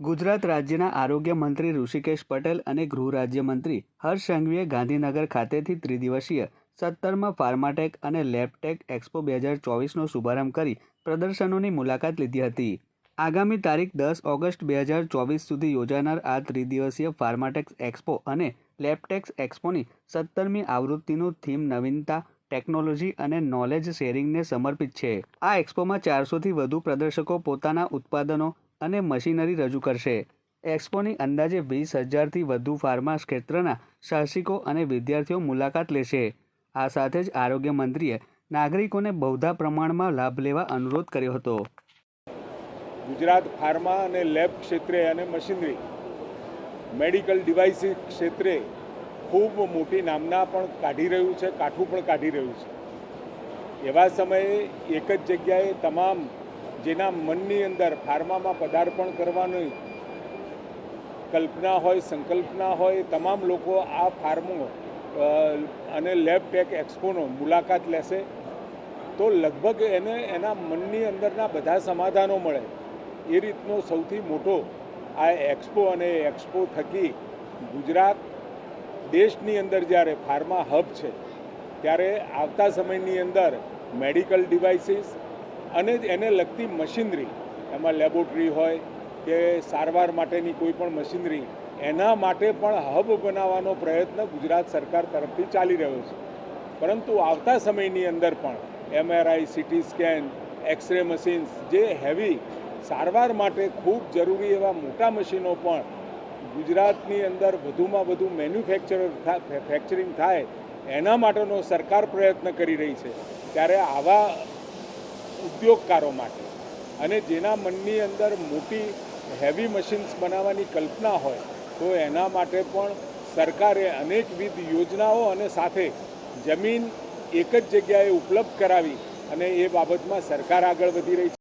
ગુજરાત રાજ્યના આરોગ્ય મંત્રી ઋષિકેશ પટેલ અને ગૃહ રાજ્યમંત્રી હર્ષ સંઘવીએ ગાંધીનગર ખાતેથી ત્રિદિવસીય સત્તરમાં ફાર્માટેક અને લેબટેક એક્સપો બે હજાર ચોવીસનો શુભારંભ કરી પ્રદર્શનોની મુલાકાત લીધી હતી. આગામી તારીખ દસ ઓગસ્ટ બે હજાર ચોવીસ સુધી યોજાનાર આ ત્રિદિવસીય ફાર્માટેક્સ એક્સપો અને લેબટેક્સ એક્સપોની સત્તરમી આવૃત્તિનું થીમ નવીનતા, ટેકનોલોજી અને નોલેજ શેરિંગને સમર્પિત છે. આ એક્સપોમાં ચારસોથી વધુ પ્રદર્શકો પોતાના ઉત્પાદનો અને મશીનરી રજૂ કરશે. એક્સપોની અંદાજે વીસ હજારથી વધુ ફાર્મા ક્ષેત્રના સાહસિકો અને વિદ્યાર્થીઓ મુલાકાત લેશે. આ સાથે જ આરોગ્ય મંત્રીએ નાગરિકોને બહુધા પ્રમાણમાં લાભ લેવા અનુરોધ કર્યો હતો. ગુજરાત ફાર્મા અને લેબ ક્ષેત્રે અને મશીનરી, મેડિકલ ડિવાઇસીસ ક્ષેત્રે ખૂબ મોટી નામના પણ કાઢી રહ્યું છે, કાઠું પણ કાઢી રહ્યું છે. એવા સમયે એક જ જગ્યાએ તમામ જેના મનની અંદર ફાર્મામાં પદાર્પણ કરવાની કલ્પના હોય, સંકલ્પના હોય, તમામ લોકો આ ફાર્મો અને લેબ ટેક એક્સપોનો મુલાકાત લેશે, તો લગભગ એને, એના મનની અંદરના બધા સમાધાનો મળે. એ રીતનો સૌથી મોટો આ એક્સપો અને એક્સપો થકી ગુજરાત દેશની અંદર જ્યારે ફાર્મા હબ છે, ત્યારે આવતા સમયની અંદર મેડિકલ ડિવાઇસીસ અને એને લગતી મશીનરી, એમાં લેબોરેટરી હોય કે સારવાર માટેની કોઈ પણ મશીનરી, એના માટે પણ હબ બનાવવાનો પ્રયત્ન ગુજરાત સરકાર તરફથી ચાલી રહ્યો છે. પરંતુ આવતા સમયની અંદર પણ MRI, CT scan, x ray machines જે હેવી સારવાર માટે ખૂબ જરૂરી એવા મોટા મશીનો પણ ગુજરાતની અંદર વધુમાં વધુ મેન્યુફેક્ચર ફેક્ચરિંગ થાય એના માટેનો સરકાર પ્રયત્ન કરી રહી છે. ત્યારે આવા ઉદ્યોગકારો માટે. અને જેના મનની અંદર મોટી હેવી મશીન્સ બનાવવાની કલ્પના હોય, તો એના માટે પણ સરકારે અનેકવિધ યોજનાઓ અને સાથે જમીન એક જ જગ્યાએ ઉપલબ્ધ કરાવી અને એ બાબતમાં સરકાર આગળ વધી રહી છે.